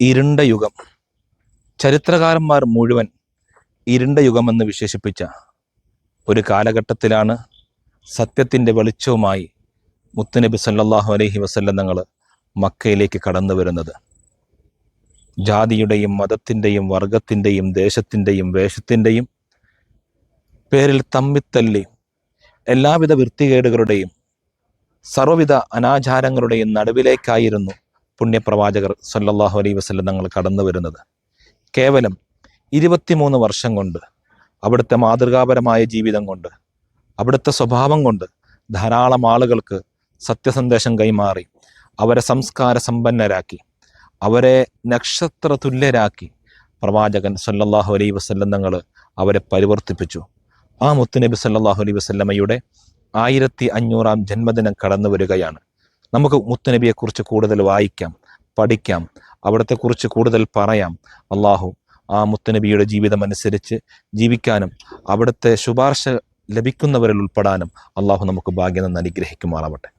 ഇരുണ്ട യുഗം. ചരിത്രകാരന്മാർ മുഴുവൻ ഇരുണ്ട യുഗമെന്ന് വിശേഷിപ്പിച്ച ഒരു കാലഘട്ടത്തിലാണ് സത്യത്തിന്റെ വെളിച്ചവുമായി മുത്തുനബി സല്ലാഹു അലഹി വസല്ലം തങ്ങൾ മക്കയിലേക്ക് കടന്നു വരുന്നത്. ജാതിയുടെയും മതത്തിന്റെയും വർഗത്തിന്റെയും ദേശത്തിന്റെയും വേഷത്തിന്റെയും പേരിൽ തമ്മിത്തല്ലി എല്ലാവിധ വൃത്തികേടുകളുടെയും സർവവിധ അനാചാരങ്ങളുടെയും നടുവിലേക്കായിരുന്നു പുണ്യപ്രവാചകർ സല്ലാഹു അലൈ വസ്ലം തങ്ങൾ കടന്നു വരുന്നത്. കേവലം ഇരുപത്തിമൂന്ന് വർഷം കൊണ്ട് അവിടുത്തെ മാതൃകാപരമായ ജീവിതം കൊണ്ട് അവിടുത്തെ സ്വഭാവം കൊണ്ട് ധാരാളം ആളുകൾക്ക് സത്യസന്ദേശം കൈമാറി അവരെ സംസ്കാര സമ്പന്നരാക്കി അവരെ നക്ഷത്ര തുല്യരാക്കി പ്രവാചകൻ സല്ലല്ലാഹു അലൈ വസ്ല്ലം തങ്ങൾ അവരെ പരിവർത്തിപ്പിച്ചു. ആ മുത്തുനബി സല്ലാഹു അലൈ വസ്ല്ലമ്മയുടെ ആയിരത്തി അഞ്ഞൂറാം ജന്മദിനം കടന്നു വരികയാണ്. നമുക്ക് മുത്തനബിയെക്കുറിച്ച് കൂടുതൽ വായിക്കാം പഠിക്കാം അവിടത്തെക്കുറിച്ച് കൂടുതൽ പറയാം. അള്ളാഹു ആ മുത്തനബിയുടെ ജീവിതം അനുസരിച്ച് ജീവിക്കാനും അവിടുത്തെ ശുപാർശ ലഭിക്കുന്നവരിൽ ഉൾപ്പെടാനും അള്ളാഹു നമുക്ക് ഭാഗ്യം നന്ന് അനുഗ്രഹിക്കുമാറാവട്ടെ.